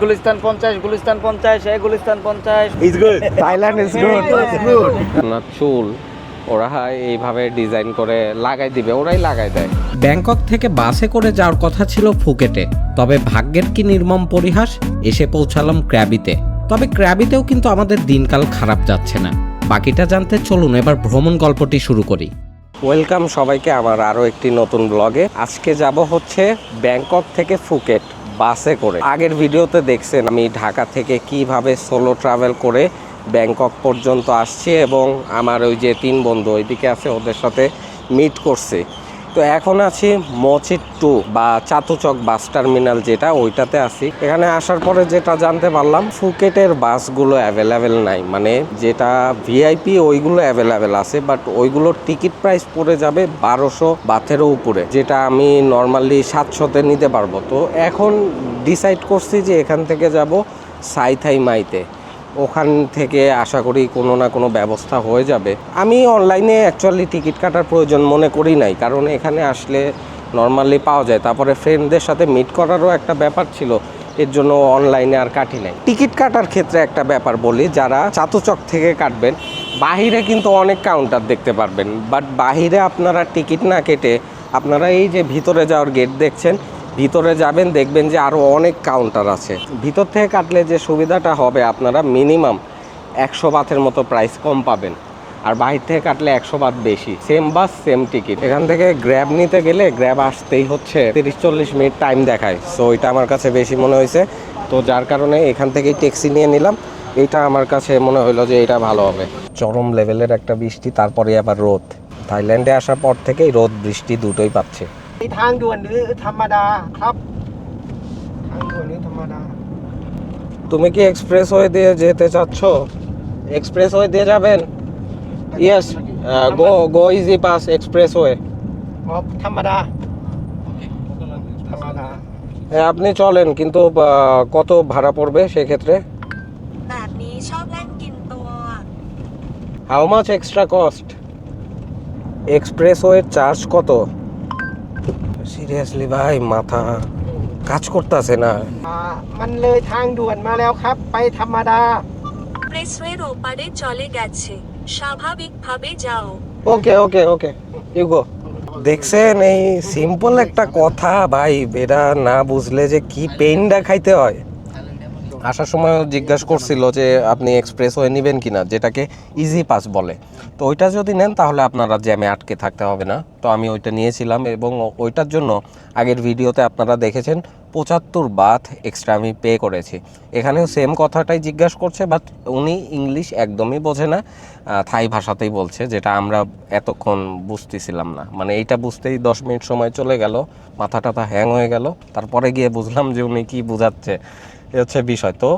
গুলিস্তান পঞ্চাশ গুলিস্তান পঞ্চাশ এই গুলিস্তান পঞ্চাশ। Is good Thailand is good good আপনার চুল ওরা এইভাবে ডিজাইন করে লাগাই দিবে ওরাই লাগাই দেয়। ব্যাংকক থেকে বাসে করে যাওয়ার কথা ছিল ফুকেটে তবে ভাগ্যের কি নির্মম পরিহাস এসে পৌঁছালাম ক্র্যাবিতে। তবে ক্র্যাবিতেও কিন্তু আমাদের দিনকাল খারাপ যাচ্ছে না। বাকিটা জানতে চলুন এবার ভ্রমণ গল্পটি শুরু করি। ওয়েলকাম সবাইকে আমার আরও একটি নতুন ব্লগে। আজকে যাব হচ্ছে ব্যাংকক থেকে ফুকেট বাসে করে। আগের ভিডিওতে দেখছেন আমি ঢাকা থেকে কীভাবে সোলো ট্রাভেল করে ব্যাংকক পর্যন্ত আসছি এবং আমার ওই যে তিন বন্ধু ওইদিকে আছে, ওদের সাথে মিট করছি। তো এখন আছি মচিট টু বা চাতুচক বাস টার্মিনাল যেটা, ওইটাতে আছি। এখানে আসার পরে যেটা জানতে পারলাম, ফুকেটের বাসগুলো অ্যাভেলেবেল নাই। মানে যেটা ভিআইপি ওইগুলো অ্যাভেলেবেল আছে বাট ওইগুলোর টিকিট প্রাইস পড়ে যাবে বারোশো বাথেরও উপরে, যেটা আমি নর্মালি সাতশোতে নিতে পারব। তো এখন ডিসাইড করছি যে এখান থেকে যাব সাইথাই মাইতে। ওখান থেকে আশা করি কোনো না কোনো ব্যবস্থা হয়ে যাবে। আমি অনলাইনে অ্যাকচুয়ালি টিকিট কাটার প্রয়োজন মনে করি নাই, কারণ এখানে আসলে নর্মালি পাওয়া যায়। তারপরে ফ্রেন্ডদের সাথে মিট করারও একটা ব্যাপার ছিল, এর জন্য অনলাইনে আর কাটি নাই। টিকিট কাটার ক্ষেত্রে একটা ব্যাপার বলি, যারা চাতুচক থেকে কাটবেন, বাহিরে কিন্তু অনেক কাউন্টার দেখতে পারবেন। বাট বাহিরে আপনারা টিকিট না কেটে আপনারা এই যে ভিতরে যাওয়ার গেট দেখছেন ভিতরে যাবেন, দেখবেন যে আরও অনেক কাউন্টার আছে। ভিতর থেকে কাটলে যে সুবিধাটা হবে আপনারা মিনিমাম একশো বাথের মতো প্রাইস কম পাবেন। আর বাহির থেকে কাটলে একশো বাথ বেশি। সেম বাস সেম টিকিট এখান থেকে গ্র্যাব নিতে গেলে গ্র্যাব আসতেই হচ্ছে তিরিশ, চল্লিশ মিনিট টাইম দেখায়। সো এটা আমার কাছে বেশি মনে হয়েছে। তো যার কারণে এখান থেকেই ট্যাক্সি নিয়ে নিলাম। এটা আমার কাছে মনে হলো যে এটা ভালো হবে। চরম লেভেলের একটা বৃষ্টি, তারপরে আবার রোদ। থাইল্যান্ডে আসার পর থেকেই রোদ, বৃষ্টি দুটোই পাচ্ছে। ทางด่วนหรือธรรมดาครับทางด่วนหรือธรรมดา তুমি কি এক্সপ্রেস ওয়ে দিয়ে যেতে চাচ্ছ এক্সপ্রেস ওয়ে দিয়ে যাবেন yes go go easy pass express way อ๋อธรรมดาธรรมดา হ্যাঁ আপনি চলেন কিন্তু আহ, কত ভাড়া পড়বে সেক্ষেত্রে แบบนี้ชอบเล่นกินตัว how much extra cost express ওয়ের charge কত সিরিয়াসলি ভাই মাথা কাজ করতেছে না อ่ามันเลยทางด่วนมาแล้วครับ ไปธรรมดา প্রেসওয়ের ওপারে চলে গেছে স্বাভাবিকভাবে যাও ওকে ওকে ওকে ইউ গো দেখছেন এই সিম্পল একটা কথা ভাই এটা না বুঝলে যে কি পেইনটা খাইতে হয় আসার সময় জিজ্ঞাসা করছিল যে আপনি এক্সপ্রেস ওয়ে নেবেন কিনা, যেটাকে ইজি পাস বলে। তো ওইটা যদি নেন, তাহলে আপনারা জ্যামে আটকে থাকতে হবে না। তো আমি ওইটা নিয়েছিলাম এবং ওইটার জন্য আগের ভিডিওতে আপনারা দেখেছেন, পঁচাত্তর বাথ এক্সট্রা আমি পে করেছি। এখানেও সেম কথাটাই জিজ্ঞাসা করছে বাট উনি ইংলিশ একদমই বোঝে না। থাই ভাষাতেই বলছে, যেটা আমরা এতক্ষণ বুঝতেছিলাম না। মানে এইটা বুঝতেই দশ মিনিট সময় চলে গেল মাথা টাথা হ্যাং হয়ে গেল। তারপরে গিয়ে বুঝলাম যে উনি কি বুঝাচ্ছে। এ হচ্ছে বিষয়। তো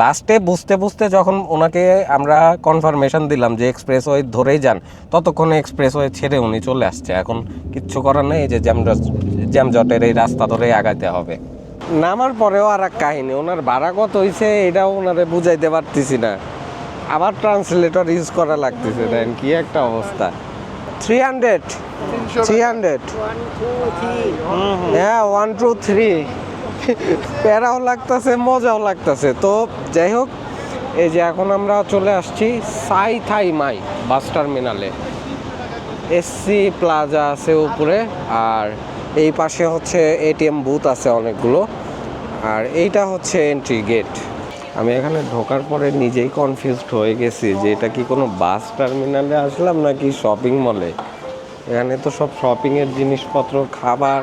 লাস্টে বুঝতে বুঝতে যখন ওনাকে আমরা কনফার্মেশন দিলাম যে এক্সপ্রেস ওয়ে ধরেই যান ততক্ষণে এক্সপ্রেস ওয়ে ছেড়ে উনি চলে আসছে। এখন কিচ্ছু করার নেই যে জ্যাম জ্যামজটের এই রাস্তা ধরে আগাইতে হবে। নামার পরেও আর এক কাহিনী ওনার ভাড়া কত হয়েছে এটাও ওনারে বুঝাইতে পারতেছি না। আবার ট্রান্সলেটর ইউজ করা লাগতেছে দেন কি একটা অবস্থা। থ্রি হান্ড্রেড থ্রি হান্ড্রেড হ্যাঁ ওয়ান টু থ্রি প্যারাও লাগতেছে, মজাও লাগতেছে। তো যাই হোক, এই যে এখন আমরা চলে আসছি সাই থাই মাই বাস টার্মিনালে। এসসি প্লাজা আছে উপরে, আর এই পাশে হচ্ছে এটিএম বুথ আছে অনেকগুলো। আর এইটা হচ্ছে এন্ট্রি গেট আমি এখানে ঢোকার পরে নিজেই কনফিউজড হয়ে গেছি যে এটা কি কোনো বাস টার্মিনালে আসলাম নাকি শপিং মলে এখানে তো সব শপিংয়ের জিনিসপত্র, খাবার,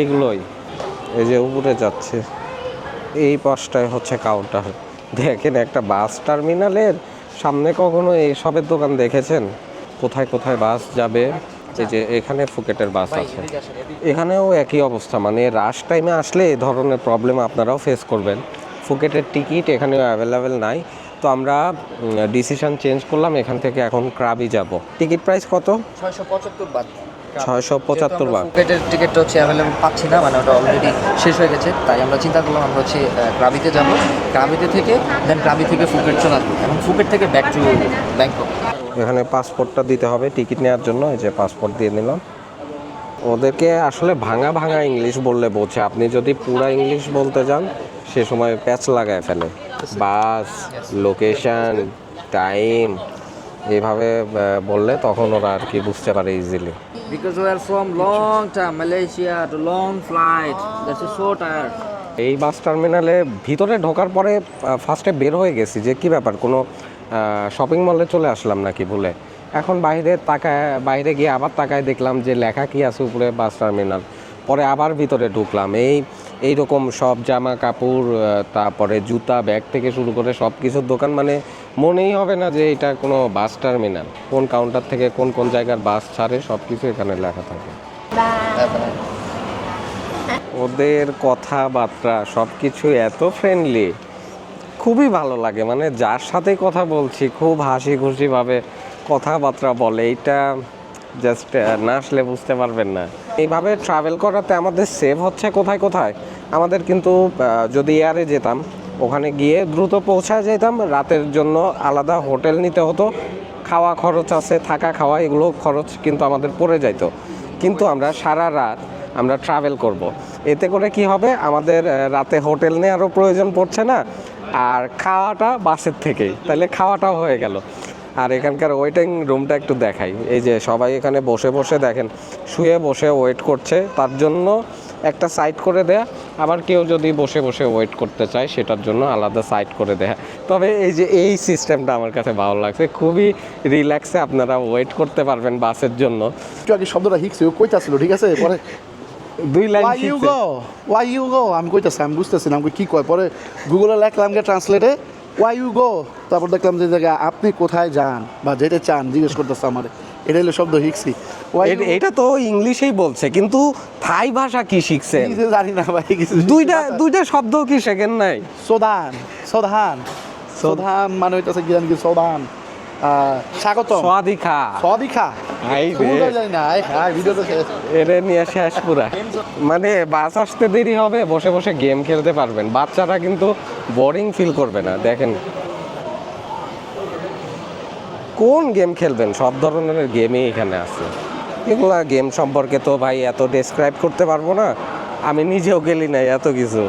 এগুলোই। এই যে উপরে যাচ্ছে এই পাশটায় হচ্ছে কাউন্টার দেখেন একটা বাস টার্মিনালের সামনে কখনো এইসবের দোকান দেখেছেন? কোথায় কোথায় বাস যাবে? এই যে এখানে ফুকেটের বাস আছে। এখানেও একই অবস্থা মানে রাশ টাইমে আসলে এই ধরনের প্রবলেম আপনারাও ফেস করবেন। ফুকেটের টিকিট এখানে অ্যাভেলেবেল নাই। তো আমরা ডিসিশন চেঞ্জ করলাম এখান থেকে এখন ক্রাবি যাব। টিকিট প্রাইস কত? ছয়শো পঁচাত্তর বাদ। ছয়শো পঁচাত্তর বার ফুকেটের টিকিটটা হচ্ছে অ্যাভেলেবল পাচ্ছি না মানে ওটা অলরেডি শেষ হয়ে গেছে। তাই আমরা চিন্তা করলাম আমরা হচ্ছে ক্রাবিতে যাব। ক্রাবিতে থেকে দেন ক্রাবি থেকে ফুকেট চলে আসব। এবং ফুকেট থেকে ব্যাক টু ব্যাংকক এখানে পাসপোর্টটা দিতে হবে টিকিট নেওয়ার জন্য এই যে পাসপোর্ট দিয়ে নিলাম। ওদেরকে আসলে ভাঙা ভাঙা ইংলিশ বললে বোঝে। আপনি যদি পুরা ইংলিশ বলতে যান সে সময় প্যাচ লাগায় ফেলে। বাস লোকেশন টাইম এভাবে বললে তখন ওরা আর কি বুঝতে পারে easily because we are from long time Malaysia to long flight that's so tired এই বাস টার্মিনালে ভিতরে ঢোকার পরে ফার্স্টে বের হয়ে গেছি যে কি ব্যাপার, কোনো শপিং মলে চলে আসলাম নাকি বলে এখন বাইরে তাকায়, বাইরে গিয়ে আবার তাকায় দেখলাম যে লেখা কি আছে উপরে বাস টার্মিনাল। পরে আবার ভিতরে ঢুকলাম। এই এই রকম সব জামা কাপড় তারপরে জুতা, ব্যাগ থেকে শুরু করে সব কিছুর দোকান মানে মনেই হবে না যে এটা কোনো বাস টার্মিনাল। কোন কাউন্টার থেকে কোন কোন জায়গার বাস ছাড়ে সব কিছু এখানে লেখা থাকে। ওদের কথাবার্তা সব কিছু এত ফ্রেন্ডলি খুবই ভালো লাগে মানে যার সাথে কথা বলছি, খুব হাসি খুশিভাবে কথাবার্তা বলে। এইটা জাস্ট না আসলে বুঝতে পারবেন না। এইভাবে ট্রাভেল করাতে আমাদের সেভ হচ্ছে কোথায় কোথায়? আমাদের কিন্তু যদি এয়ারে যেতাম ওখানে গিয়ে দ্রুত পৌঁছায় যেতাম রাতের জন্য আলাদা হোটেল নিতে হতো। খাওয়া খরচ আছে, থাকা খাওয়া, এগুলো খরচ কিন্তু আমাদের পড়ে যাইতো। কিন্তু আমরা সারা রাত আমরা ট্রাভেল করব। এতে করে কি হবে? আমাদের রাতে হোটেল নেওয়ারও প্রয়োজন পড়ছে না। আর খাওয়াটা বাসের থেকেই। তাহলে খাওয়াটাও হয়ে গেল। আর এখানকার ওয়েটিং রুমটা একটু দেখাই। এই যে সবাই এখানে বসে বসে দেখেন। শুয়ে বসে ওয়েট করছে। তার জন্য একটা সাইড করে দেয়া। আবার কেউ যদি বসে বসে ওয়েট করতে চায় সেটার জন্য আলাদা সাইড করে দেয়া। তবে এই যে এই সিস্টেমটা আমার কাছে ভালো লাগছে। খুবই রিল্যাক্সে আপনারা ওয়েট করতে পারবেন বাসের জন্য। একটু আগে শব্দটা হিকছে ও কইতাছিল ঠিক আছে? পরে দুই line why you go why you go আমি কইতাছি আমি বুঝতেছি না আমি কি কয়। পরে গুগলে লিখলাম গে ট্রান্সলেটে ওয়াই ইউ গো তারপর দেখলাম যে জায়গা আপনি কোথায় যান বা যেতে চান জিজ্ঞেস করতেছে আমার। এটা হলো শব্দ এ- এটা তো ইংলিশেই বলছে কিন্তু থাই ভাষা কি শিখছেন? জানি না ভাই কিছু দুইটা দুইটা শব্দ কি শেখেন নাই? সোদান সোধান। সোধান মানে হইতাছে কি জানি সোদান আহ, স্বাগতম। সোয়াদিখা। সদিখা হাই রে। শুনতে যাই না। আয় ভিডিও তো শেষ। এরে নিয়ে শেষ পুরা। মানে বাস আসতে দেরি হবে বসে বসে গেম খেলতে পারবেন। বাচ্চারা কিন্তু বোরিং ফিল করবে না দেখেন। কোন গেম খেলবেন? সব ধরনের গেমই এখানে আছে। এগুলা গেম সম্পর্কে তো ভাই এত ডেসক্রাইব করতে পারব না। আমি নিজেও গেলি নাই এত কিছু।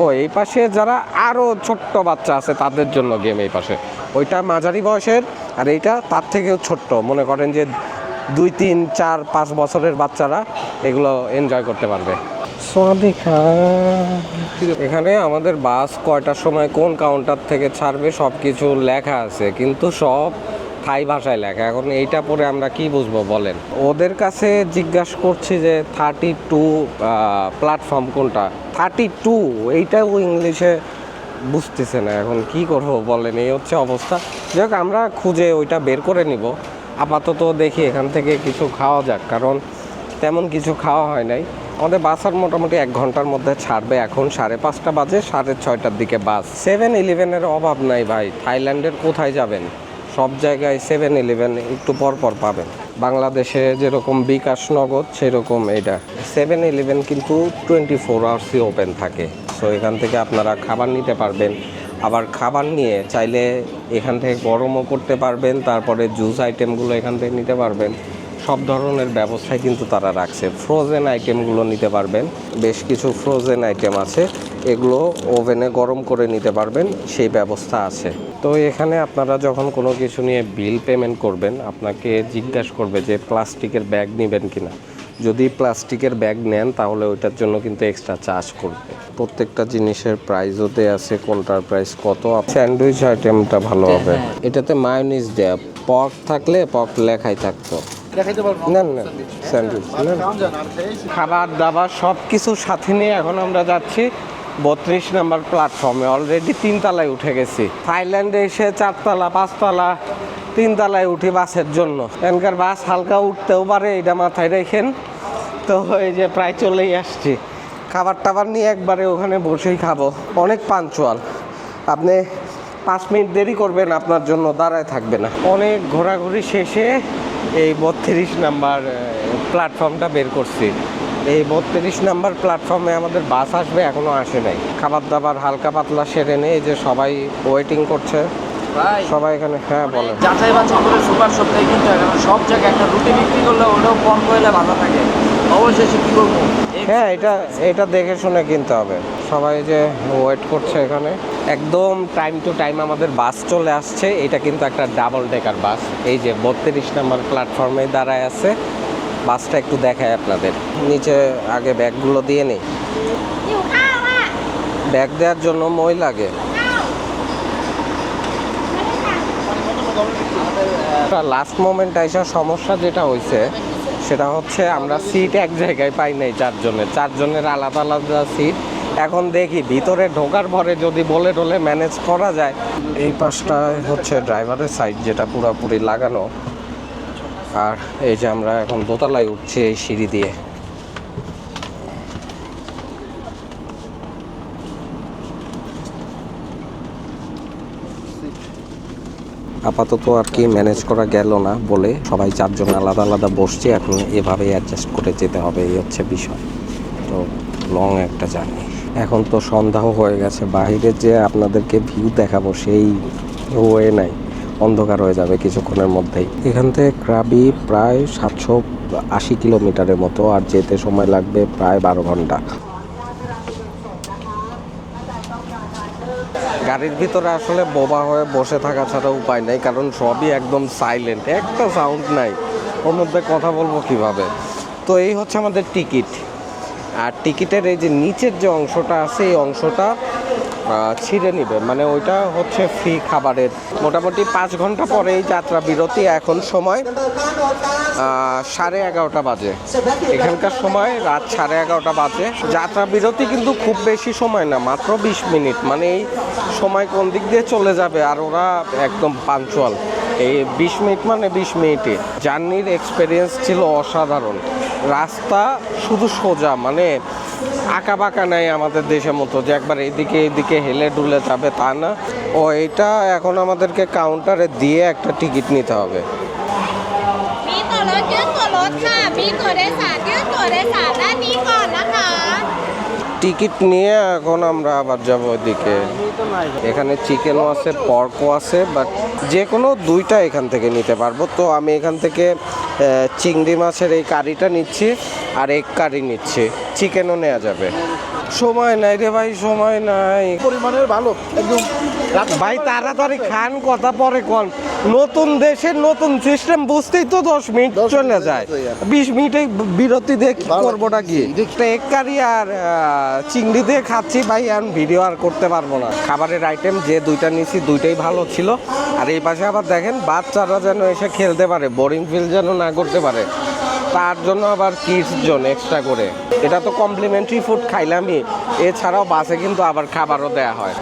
ও এই পাশে যারা আরও ছোট্ট বাচ্চা আছে তাদের জন্য গেম এই পাশে। ওইটা মাঝারি বয়সের আর এইটা তার থেকেও ছোট্ট। মনে করেন যে দুই তিন চার পাঁচ বছরের বাচ্চারা এগুলো এনজয় করতে পারবে। এখানে আমাদের বাস কয়টার সময় কোন কাউন্টার থেকে ছাড়বে সব কিছু লেখা আছে। কিন্তু সব থাই ভাষায় লেখা। এখন এইটা পরে আমরা কি বুঝব বলেন? ওদের কাছে জিজ্ঞাসা করছি যে, থার্টি টু প্ল্যাটফর্ম কোনটা? থার্টি টু, এইটাও ইংলিশে বুঝতেছে না, এখন কি করব বলেন? এই হচ্ছে অবস্থা। যাই আমরা খুঁজে ওইটা বের করে নিব। আপাতত দেখি এখান থেকে কিছু খাওয়া যাক, কারণ তেমন কিছু খাওয়া হয় নাই। আমাদের বাস আর মোটামুটি এক ঘণ্টার মধ্যে ছাড়বে এখন। সাড়ে পাঁচটা বাজে, সাড়ে ছয়টার দিকে বাস। সেভেন ইলেভেনের অভাব নাই ভাই। থাইল্যান্ডের কোথায় যাবেন? সব জায়গায় সেভেন ইলেভেন একটু পর পর পাবেন। বাংলাদেশে যেরকম বিকাশ নগদ, সেরকম এটা সেভেন ইলেভেন কিন্তু টোয়েন্টি ফোর আওয়ার্সই ওপেন থাকে। সো এখান থেকে আপনারা খাবার নিতে পারবেন। আবার খাবার নিয়ে চাইলে এখান থেকে গরমও করতে পারবেন, তারপরে জুস আইটেমগুলো এখান থেকে নিতে পারবেন। সব ধরনের ব্যবস্থাই কিন্তু তারা রাখছে। ফ্রোজেন আইটেমগুলো নিতে পারবেন। বেশ কিছু ফ্রোজেন আইটেম আছে। এগুলো ওভেনে গরম করে নিতে পারবেন। সেই ব্যবস্থা আছে। তো এখানে আপনারা যখন কোনো কিছু নিয়ে বিল পেমেন্ট করবেন আপনাকে জিজ্ঞাসা করবে যে প্লাস্টিকের ব্যাগ নেবেন কি না যদি প্লাস্টিকের ব্যাগ নেন তাহলে ওইটার জন্য কিন্তু এক্সট্রা চার্জ করবে। প্রত্যেকটা জিনিসের প্রাইসও দেয়া আছে। কোনটার প্রাইস কত? স্যান্ডউইচ আইটেমটা ভালো হবে। এটাতে মায়োনিজ দেয়া। পক থাকলে পক লেখাই থাকতো। দেখাইতে পারব? না না স্যান্ডউইচ। খাবার দাবার সব কিছু সাথে নিয়ে এখন আমরা যাচ্ছি বত্রিশ নাম্বার প্ল্যাটফর্মে অলরেডি তিনতলায় উঠে গেছি। থাইল্যান্ডে এসে চারতলা পাঁচতলা তিনতলায় উঠি বাসের জন্য। এখানকার বাস হালকা উঠতেও পারে এটা মাথায় রেখেন। তো এই যে প্রায় চলেই আসছি। খাবার টাবার নিয়ে একবারে ওখানে বসেই খাব। অনেক পাঞ্চুয়াল আপনি পাঁচ মিনিট দেরি করবেন আপনার জন্য দাঁড়ায় থাকবে না। অনেক ঘোরাঘুরি শেষে এই বত্রিশ নাম্বার প্ল্যাটফর্মটা বের করছি। এই বত্রিশ নাম্বার প্ল্যাটফর্মে আমাদের বাস আসবে এখনও আসে নাই। খাবার দাবার হালকা পাতলা সেরে নেই এই যে সবাই ওয়েটিং করছে। সবাই এখানে হ্যাঁ বলেন। যাচাই বাছাই করে সুপার সপ্তাহে কিন্তু সব জায়গায় একটা রুটি বিক্রি করলে ওটাও কম কইলে ভালো থাকে। অবশেষে কি করব? হ্যাঁ এটা এটা দেখে শুনে কিনতে হবে। সবাই যে ওয়েট করছে এখানে। একদম টাইম টু টাইম আমাদের বাস চলে আসছে। এটা কিন্তু একটা ডাবল ডেকার বাস এই যে বত্রিশ নাম্বার প্ল্যাটফর্মে দাঁড়ায় আছে। বাসটা একটু দেখায় আপনাদের। নিচে আগে ব্যাগগুলো দিয়ে নেই। ব্যাগ দেওয়ার জন্য মই লাগে। লাস্ট মোমেন্ট আইসা সমস্যা যেটা হয়েছে সেটা হচ্ছে আমরা সিট এক জায়গায় পাই নাই চারজনের। চারজনের আলাদা আলাদা সিট এখন দেখি ভিতরে ঢোকার পরে যদি বলে টলে ম্যানেজ করা যায়। এই পাশটা হচ্ছে ড্রাইভারের সাইড যেটা পুরোপুরি লাগানো। আর এই যে আমরা এখন দোতলায় উঠছি এই সিঁড়ি দিয়ে। আপাতত আর কি ম্যানেজ করা গেল না বলে সবাই চারজন আলাদা আলাদা বসছে, এখন এভাবেই অ্যাডজাস্ট করে যেতে হবে, এই হচ্ছে বিষয়। তো লং একটা জার্নি এখন তো সন্ধ্যাও হয়ে গেছে বাইরে যে আপনাদেরকে ভিউ দেখাবো সেই ওয়ে নাই, অন্ধকার হয়ে যাবে কিছুক্ষণের মধ্যেই। এখান থেকে ক্রাবি প্রায় সাতশো আশি কিলোমিটারের মতো আর যেতে সময় লাগবে প্রায় বারো ঘণ্টা। গাড়ির ভিতরে আসলে বোবা হয়ে বসে থাকা ছাড়া উপায় নেই, কারণ সবই একদম সাইলেন্ট একটা সাউন্ড নাই। ওর মধ্যে কথা বলব কীভাবে? তো এই হচ্ছে আমাদের টিকিট আর টিকিটের এই যে নিচের যে অংশটা আছে, এই অংশটা ছিঁড়ে নিবে। মানে ওইটা হচ্ছে ফ্রি খাবারের। মোটামুটি পাঁচ ঘণ্টা পরে এই যাত্রা বিরতি। এখন সময় সাড়ে এগারোটা বাজে। এখানকার সময় রাত সাড়ে এগারোটা বাজে। যাত্রা বিরতি কিন্তু খুব বেশি সময় না, মাত্র বিশ মিনিট। মানে এই সময় কোন দিক দিয়ে চলে যাবে আর ওরা একদম পাঞ্চুয়াল এই বিশ মিনিট মানে বিশ মিনিটে জার্নির এক্সপিরিয়েন্স ছিল অসাধারণ। রাস্তা শুধু সোজা মানে আঁকা বাঁকা নাই আমাদের দেশের মতো যে একবার এদিকে এদিকে হেলে ডুলে যাবে তা না। ও এটা এখন আমাদেরকে কাউন্টারে দিয়ে একটা টিকিট নিতে হবে। টিকিট নিয়ে এখন আমরা আবার যাব ওইদিকে এখানে চিকেনও আছে পর্কও আছে বাট যে কোনো দুইটা এখান থেকে নিতে পারব। তো আমি এখান থেকে চিংড়ি মাছের এই কারিটা নিচ্ছি আর এক কারি নিচ্ছি। চিকেনও নেওয়া যাবে। সময় নাই রে ভাই সময় নাই। পরিমাণের ভালো একদম ভাই তাড়াতাড়ি খান কথা পরে কন। নতুন দেশের নতুন সিস্টেম বুঝতেই তো দশ মিনিট চলে যায়। বিশ মিনিটে বিরতি দিয়ে কি করবোটা কি এক কারি আর চিংড়ি দিয়ে খাচ্ছি ভাই এখন ভিডিও আর করতে পারব না। খাবারের আইটেম যে দুইটা নিয়েছি দুইটাই ভালো ছিল। আর এই পাশে আবার দেখেন বাচ্চারা যেন এসে খেলতে পারে বোরিং ফিল যেন না করতে পারে। তার জন্য আবার কিডস জোন এক্সট্রা করে। এটা তো কমপ্লিমেন্টারি ফুড খাইলামই। এছাড়াও বাসে কিন্তু আবার খাবারও দেয়া হয়।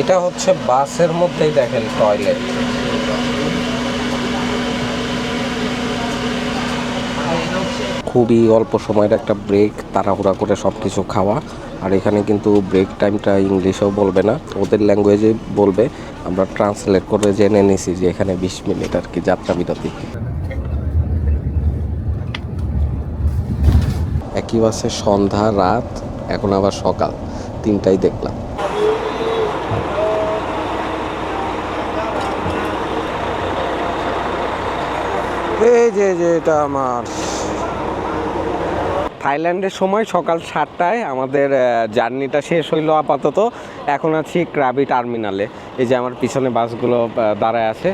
এটা হচ্ছে বাসের মধ্যেই দেখেন টয়লেট খুবই অল্প সময়ের একটা ব্রেক তাড়াহুড়া করে সব কিছু খাওয়া। আর এখানে কিন্তু ব্রেক টাইমটা ইংলিশেও বলবে না, ওদের ল্যাঙ্গুয়েজে বলবে। আমরা ট্রান্সলেট করে জেনে নিছি যে এখানে বিশ মিনিট আর কি যাত্রা বিরতি। একই বাসে সন্ধ্যা, রাত, এখন আবার সকাল, তিনটাই দেখলাম। এই যে, এটা আমার। থাইল্যান্ডের সময় সকাল সাতটায় আমাদের জার্নিটা শেষ হইল আপাতত। এখন আছি ক্রাবি টার্মিনালে। এই যে আমার পিছনে বাসগুলো দাঁড়ায় আছে।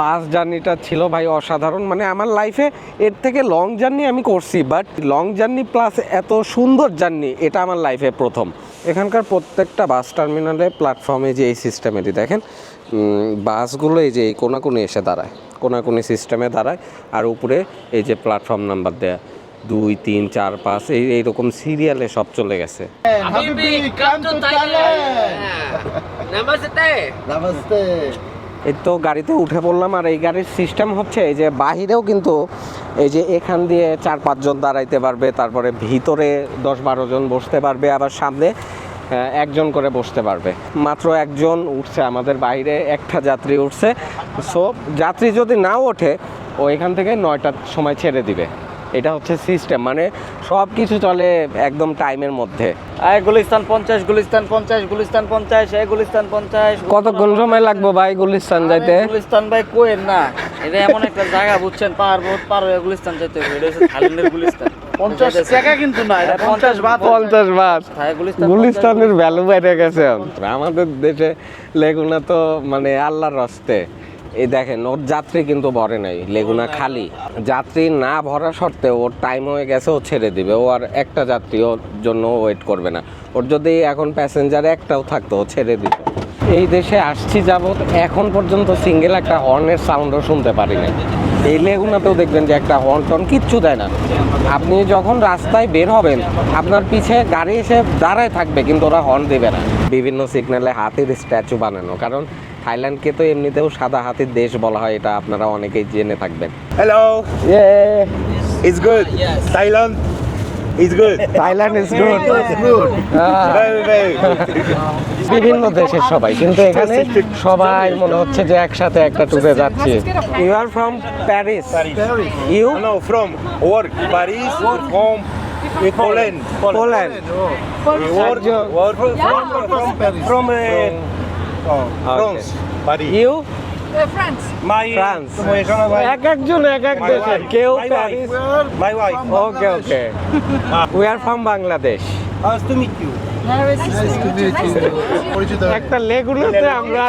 বাস জার্নিটা ছিল ভাই অসাধারণ। মানে আমার লাইফে এর থেকে লং জার্নি আমি করছি বাট লং জার্নি প্লাস এত সুন্দর জার্নি এটা আমার লাইফে প্রথম। এখানকার প্রত্যেকটা বাস টার্মিনালে প্ল্যাটফর্মে যে এই সিস্টেমেরই দেখেন বাসগুলো এই যে এই কোনাকুনি এসে দাঁড়ায়। কোনাকুনি সিস্টেমে দাঁড়ায়। আর উপরে এই যে প্ল্যাটফর্ম নাম্বার দেয়া। দুই তিন চার পাঁচ এই এইরকম সিরিয়ালে সব চলে গেছে. এই তো গাড়িতে উঠে পড়লাম আর এই গাড়ির সিস্টেম হচ্ছে এই যে বাহিরেও কিন্তু এই যে এখান দিয়ে চার পাঁচজন দাঁড়াইতে পারবে তারপরে ভিতরে দশ বারো জন বসতে পারবে আবার সামনে একজন করে বসতে পারবে। মাত্র একজন উঠছে আমাদের বাইরে একটা যাত্রী উঠছে। সো যাত্রী যদি নাও ওঠে ও এখান থেকে নয়টার সময় ছেড়ে দিবে। এটা হচ্ছে সিস্টেম মানে সব কিছু চলে একদম টাইমের মধ্যে। গুলিস্তান পঞ্চাশ গুলিস্তান পঞ্চাশ গুলিস্তান পঞ্চাশ এই গুলিস্তান পঞ্চাশ কতক্ষণ সময় লাগবে ভাই গুলিস্তান যাইতে? গুলিস্তান ভাই কোয়েন না এটা এমন একটা জায়গা বুঝছেন পাহাড় বহুত পার হয়ে গুলিস্তান যেতে হবে এটা হচ্ছে থাইল্যান্ডের গুলিস্তান। পঞ্চাশ টাকা কিন্তু না এটা পঞ্চাশ বাদ পঞ্চাশ বাদ হ্যাঁ, গুলিস্তানের ভ্যালু বেড়ে গেছে আমাদের দেশে লেগুনা তো মানে আল্লাহর রস্তে এই দেখেন, ওর যাত্রী কিন্তু ভরে নাই, লেগুনা খালি। যাত্রী না ভরা সত্ত্বেও ওর টাইম হয়ে গেছে, ও ছেড়ে দিবে। ও আর একটা যাত্রী ওর জন্য ওয়েট করবে না। ওর যদি এখন প্যাসেঞ্জার একটাও থাকতো, ও ছেড়ে দিত। এই দেশে আসছি যাবত এখন পর্যন্ত সিঙ্গেল একটা হর্নের সাউন্ডও শুনতে পারি না এই লেগুনাতেও দেখবেন যে একটা হর্ন টন কিচ্ছু দেয় না। আপনি যখন রাস্তায় বের হবেন, আপনার পিছে গাড়ি এসে দাঁড়ায় থাকবে, কিন্তু ওরা হর্ন দেবে না। বিভিন্ন সিগন্যালে হাতির স্ট্যাচু বানানো, কারণ থাইল্যান্ডকে তো এমনিতেও সাদা হাতির দেশ বলা হয় এটা আপনারা অনেকেই জেনে থাকবেন। Hello. Thailand, it's good. Thailand is good Very, very good. বিভিন্ন দেশের সবাই কিন্তু এখানে সবাই মনে হচ্ছে যে একসাথে একটা ট্যুরে যাচ্ছি। You are from Paris you from work, Paris, home, Poland. Poland uh, oh, France, Paris. You My France. my, এক একজন এক এক দেশের কেউ Paris wife. My wife. Okay okay we are from Bangladesh Nice to meet you. একটা লেগুলোতে আমরা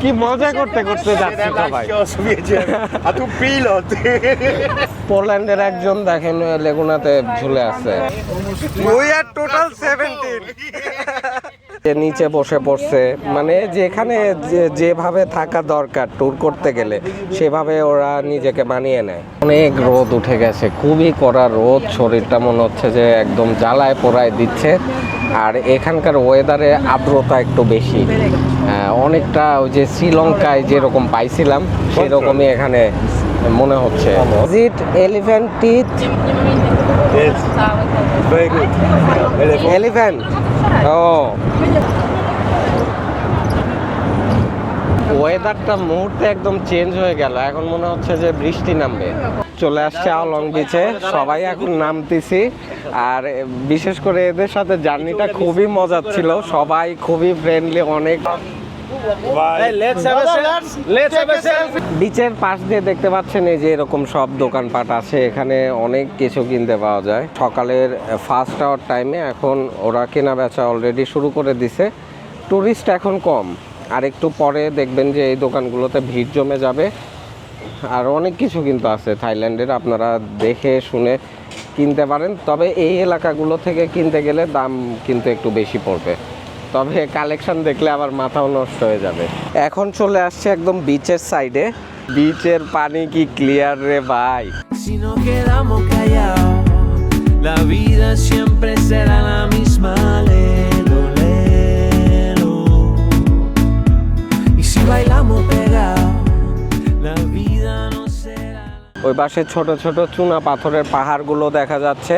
কি মজা করতে করতে যাচ্ছি সবাই A tu pilot. পোল্যান্ডের একজন দেখেন লেগুনাতে ঝুলে আছে We are total 17. নিচে বসে পড়ছে মানে যেখানে যেভাবে থাকা দরকার ট্যুর করতে গেলে, সেভাবে ওরা নিজেকে মানিয়ে নেয়। অনেক রোদ উঠে গেছে, খুবই কড়া রোদ, শরীরটা মনে হচ্ছে যে একদম জ্বালায় পোড়ায় দিচ্ছে। আর এখানকার ওয়েদারে আর্দ্রতা একটু বেশি। অনেকটা ওই যে শ্রীলঙ্কায় যেরকম পাইছিলাম, সেরকমই এখানে মনে হচ্ছে। Elephant teeth Yes. Very good. Elephant. Elephant ও ওয়েদারটা মুহূর্তে একদম চেঞ্জ হয়ে গেল। এখন মনে হচ্ছে যে বৃষ্টি নামবে। চলে আসছে আলং বিচে সবাই এখন নামতেছি। আর বিশেষ করে এদের সাথে জার্নিটা খুবই মজার ছিল। সবাই খুবই ফ্রেন্ডলি অনেক বিচের পাশ দিয়ে দেখতে পাচ্ছেন এই যে এরকম সব দোকানপাট আছে এখানে অনেক কিছু কিনতে পাওয়া যায়। সকালের ফার্স্ট আওয়ার টাইমে এখন ওরা কেনা বেচা অলরেডি শুরু করে দিছে। টুরিস্ট এখন কম। আর একটু পরে দেখবেন যে এই দোকানগুলোতে ভিড় জমে যাবে। আর অনেক কিছু কিন্তু আছে থাইল্যান্ডের আপনারা দেখে শুনে কিনতে পারেন। তবে এই এলাকাগুলো থেকে কিনতে গেলে দাম কিন্তু একটু বেশি পড়বে। তবে কালেকশন দেখলে আবার মাথাও নষ্ট হয়ে যাবে এখন চলে আসছে একদম বিচের সাইডে বিচের পানি কি ক্লিয়ার রে ভাই Si nos quedamos callados, la vida siempre será la misma. Lelo, lelo. Y si bailamos pegados, la vida no será. ওই পাশে ছোট ছোট চুনা পাথরের পাহাড়গুলো দেখা যাচ্ছে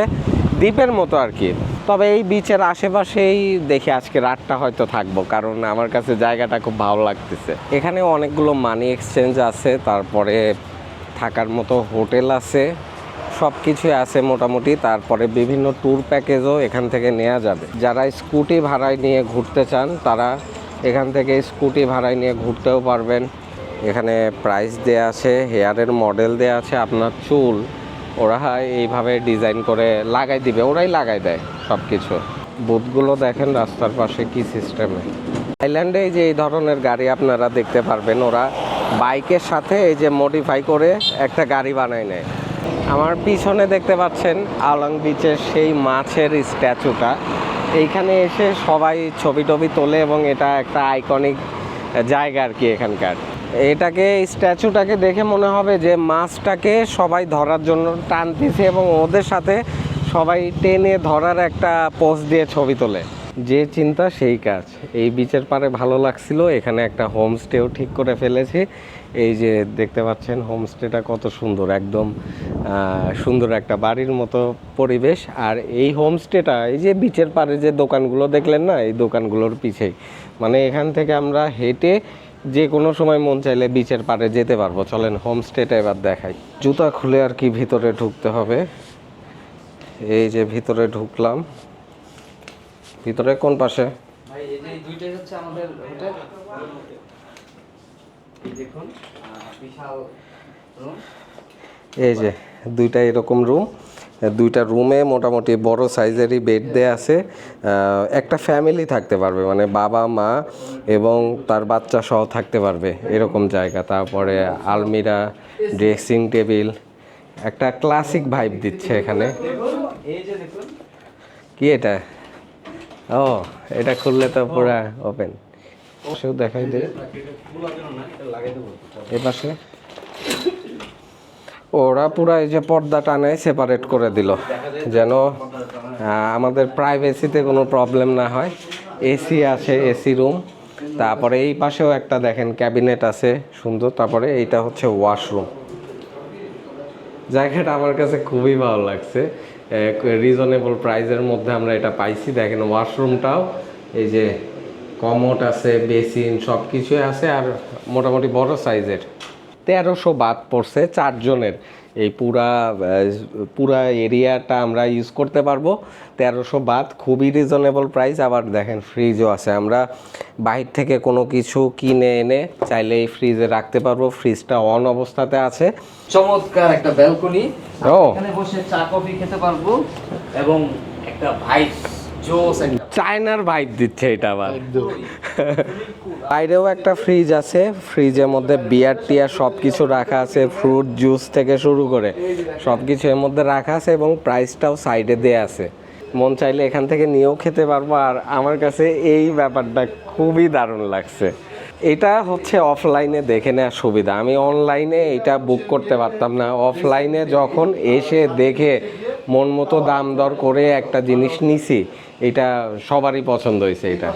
দ্বীপের মতো আর কি তবে এই বিচের আশেপাশেই দেখি আজকে রাতটা হয়তো থাকব, কারণ আমার কাছে জায়গাটা খুব ভালো লাগতেছে। এখানে অনেকগুলো মানি এক্সচেঞ্জ আছে, তারপরে থাকার মতো হোটেল আছে সব কিছুই আছে মোটামুটি, তারপরে বিভিন্ন ট্যুর প্যাকেজও এখান থেকে নেওয়া যাবে। যারা স্কুটি ভাড়ায় নিয়ে ঘুরতে চান, তারা এখান থেকে স্কুটি ভাড়ায় নিয়ে ঘুরতেও পারবেন। এখানে প্রাইস দেয়া আছে হেয়ারের মডেল দেয়া আছে আপনার চুল। ওরা এইভাবে ডিজাইন করে লাগাই দিবে, ওরাই লাগাই দেয় সব কিছু বুথগুলো দেখেন রাস্তার পাশে কি সিস্টেমে থাইল্যান্ডে যে এই ধরনের গাড়ি আপনারা দেখতে পারবেন, ওরা বাইকের সাথে এই যে মডিফাই করে একটা গাড়ি বানায় নেয়। আমার পিছনে দেখতে পাচ্ছেন আলং বিচের সেই মাছের স্ট্যাচুটা এইখানে এসে সবাই ছবি টবি তোলে এবং এটা একটা আইকনিক জায়গা আর কি এখানকার। এটাকে, স্ট্যাচুটাকে দেখে মনে হবে যে মাছটাকে সবাই ধরার জন্য টানতেছে এবং ওদের সাথে সবাই টেনে ধরার একটা পোস্ট দিয়ে ছবি তোলে। যে চিন্তা, সেই কাজ। এই বিচের পারে ভালো লাগছিল। এখানে একটা হোমস্টেও ঠিক করে ফেলেছি। এই যে দেখতে পাচ্ছেন হোমস্টেটা কত সুন্দর। একদম সুন্দর একটা বাড়ির মতো পরিবেশ। আর এই হোমস্টেটা এই যে বিচের পারে যে দোকানগুলো দেখলেন না, এই দোকানগুলোর পিছেই। মানে এখান থেকে আমরা হেঁটে যে কোনো সময় মন চাইলে বিচের পাড়ে যেতে পারব। চলেন হোমস্টেটা এবার দেখাই। জুতা খুলে আর কি ভিতরে ঢুকতে হবে। এই যে ভিতরে ঢুকলাম। ভিতরে কোন পাশে? এই যে দুইটা এরকম রুম দুইটা রুমে মোটামুটি বড় সাইজেরই বেড দেয়া আছে। একটা ফ্যামিলি থাকতে পারবে মানে বাবা, মা এবং তার বাচ্চা সহ থাকতে পারবে এরকম জায়গা। তারপরে আলমিরা ড্রেসিং টেবিল একটা ক্লাসিক ভাইব দিচ্ছে এখানে। কি এটা? ও, এটা খুললে তো পুরা ওপেন সেও দেখাই দে। এ পাশে। ওরা পুরা এই যে পর্দা টানে সেপারেট করে দিল। যেন আমাদের প্রাইভেসিতে কোনো প্রবলেম না হয়। এসি আছে এসি রুম তারপরে এই পাশেও একটা দেখেন ক্যাবিনেট আছে, সুন্দর। তারপরে এইটা হচ্ছে ওয়াশরুম জায়গাটা আমার কাছে খুবই ভালো লাগছে। রিজনেবল প্রাইসের মধ্যে আমরা এটা পাইছি। দেখেন ওয়াশরুমটাও এই যে কমোট আছে বেসিন সব কিছুই আছে, আর মোটামুটি বড় সাইজের তেরোশো বাদ পড়ছে চারজনের। এই পুরা পুরা এরিয়াটা আমরা ইউজ করতে পারব। তেরোশো বাদ খুবই রিজনেবল প্রাইস আবার দেখেন ফ্রিজও আছে। আমরা বাহির থেকে কোনো কিছু কিনে এনে চাইলে এই ফ্রিজে রাখতে পারব। ফ্রিজটা অন অবস্থাতে আছে। চমৎকার একটা ব্যালকনি ও। এখানে বসে চা কফি খেতে পারব। এবং একটা একটা চায়নার ভাইব দিচ্ছে এটা আবার। বাইরেও একটা ফ্রিজ আছে ফ্রিজের মধ্যে বিয়ার টিয়ার সব কিছু রাখা আছে ফ্রুট জুস থেকে শুরু করে সব কিছু এর মধ্যে রাখা আছে এবং প্রাইসটাও সাইডে দেয়া আছে। মন চাইলে এখান থেকে নিয়েও খেতে পারব আর আমার কাছে এই ব্যাপারটা খুবই দারুণ লাগছে। এটা হচ্ছে অফলাইনে দেখে নেওয়ার সুবিধা। আমি অনলাইনে এটা বুক করতে পারতাম না। অফলাইনে যখন এসে দেখে মন মতো দাম দর করে একটা জিনিস নিছি, এটা সবারই পছন্দ হয়েছে এটা।